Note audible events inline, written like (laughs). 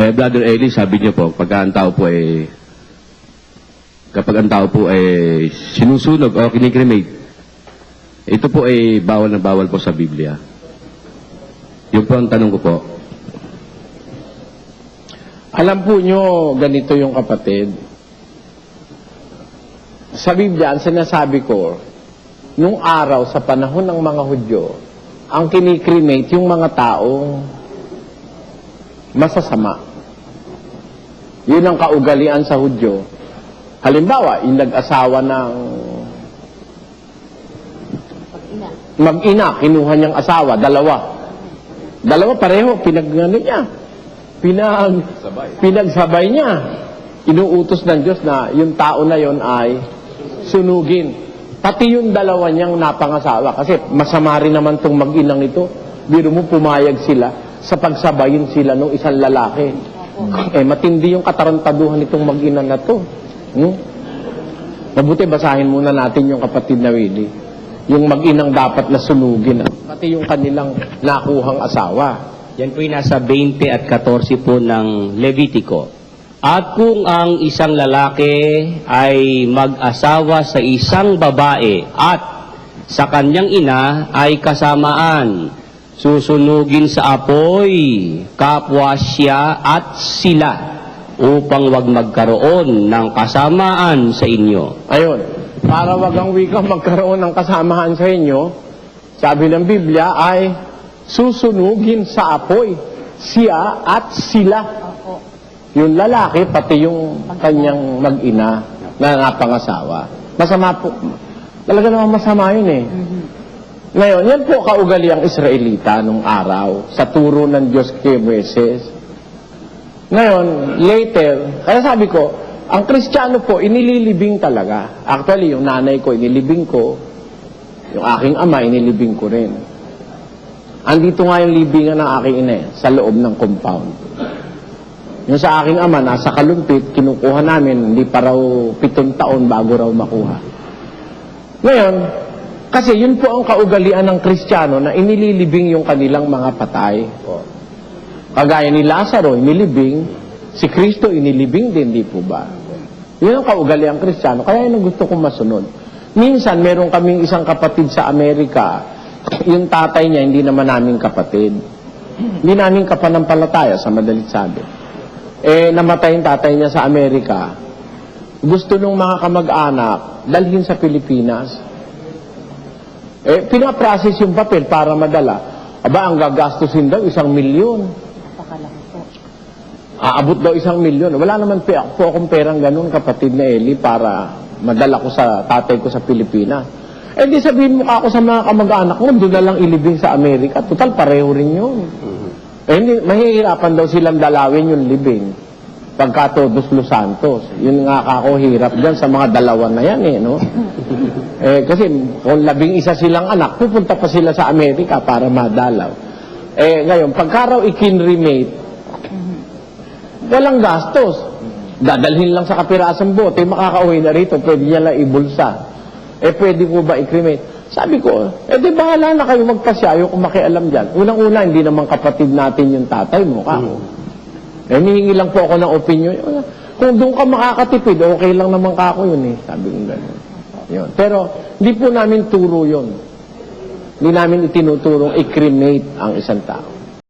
Eh, Brother Eli, sabi niyo po, pag ang tao po ay kapag ang tao po ay sinusunog o kinikremate, ito po ay bawal na bawal po sa Biblia. Yung po ang tanong ko po. Alam po nyo, ganito yung kapatid. Sa Biblia, ang sinasabi ko, nung araw sa panahon ng mga Hudyo, ang kinikremate yung mga taong masasama. Yun ang kaugalian sa Hudyo. Halimbawa, yung nag-asawa ng mag-ina, kinuha niyang asawa, dalawa. Dalawa pareho, pinagano niya. Pinag, pinagsabay niya. Inuutos ng Diyos na yung tao na yon ay sunugin. Pati yung dalawa niyang napangasawa. Kasi masama rin naman tong mag-inang ito. Biro mo pumayag sila sa pagsabayin sila ng isang lalaki. Eh, matindi yung katarantaduhan nitong mag-ina na to. Hmm? Mabuti, basahin muna natin yung kapatid na Willie. Yung mag-inang dapat na sunugin. ah. Pati yung kanilang nakuhang asawa. Yan po yung nasa 20 at 14 po ng Levitico. At kung ang isang lalaki ay mag-asawa sa isang babae at sa kanyang ina ay kasamaan, susunugin sa apoy, kapwa siya at sila upang wag magkaroon ng kasamaan sa inyo. Ayun, para wag ang wika magkaroon ng kasamaan sa inyo, sabi ng Biblia ay susunugin sa apoy siya at sila. Yung lalaki, pati yung kanyang mag-ina na napangasawa. Masama po. Talaga naman masama yun eh. Ngayon, yan po kaugali ang Israelita nung araw sa turo ng Diyos kay Moises. Ngayon, later, kaya sabi ko, ang Kristiyano po, inililibing talaga. Actually, yung nanay ko, inilibing ko. Yung aking ama, inilibing ko rin. Andito nga yung libingan ng aking ina eh, sa loob ng compound. Yung sa aking ama, nasa kalumpit, kinukuha namin, hindi pa raw pitong taon bago raw makuha. Ngayon, kasi yun po ang kaugalian ng Kristiyano na inililibing yung kanilang mga patay. Kagaya ni Lazaro, inilibing. Si Kristo, inilibing din, di po ba? Yun ang kaugalian ng Kristiyano. Kaya yun ang gusto kong masunod. Minsan, meron kaming isang kapatid sa Amerika. Yung tatay niya, hindi naman namin kapatid. Hindi namin kapanampalataya, sa madalit sabi. Eh, namatay yung tatay niya sa Amerika. Gusto nung mga kamag-anak, dalhin sa Pilipinas. Eh, pinaprocess yung papel para madala. Aba, ang gagastusin daw, isang milyon. Aabot daw isang milyon. Wala naman pe, po akong perang ganun, kapatid na Eli, para madala ko sa tatay ko sa Pilipinas. Eh, di sabihin mo ako sa mga kamag-anak mo, doon na lang ilibing sa Amerika. Total, pareho rin yun. Eh, hindi, mahihirapan daw silang dalawin yung libing. Pagka todos Los Santos. Yun nga ako hirap dyan sa mga dalawa na yan eh, no? (laughs) eh, kasi kung labing isa silang anak, pupunta pa sila sa Amerika para madalaw. Eh, ngayon, pagka raw ikinremate, walang gastos. Dadalhin lang sa kapirasang bote, makakauwi na rito, pwede niya lang ibulsa. Eh, pwede ko ba i-cremate? Sabi ko, eh di bahala na kayo magpasya, ayoko makialam dyan. Unang-una, hindi naman kapatid natin yung tatay mo, kako. Eh, nihingi lang po ako ng opinion. Kung doon ka makakatipid, okay lang naman kako yun eh. Sabi ko gano'n. Pero, hindi po namin turo yun. Hindi namin itinuturong i-cremate ang isang tao.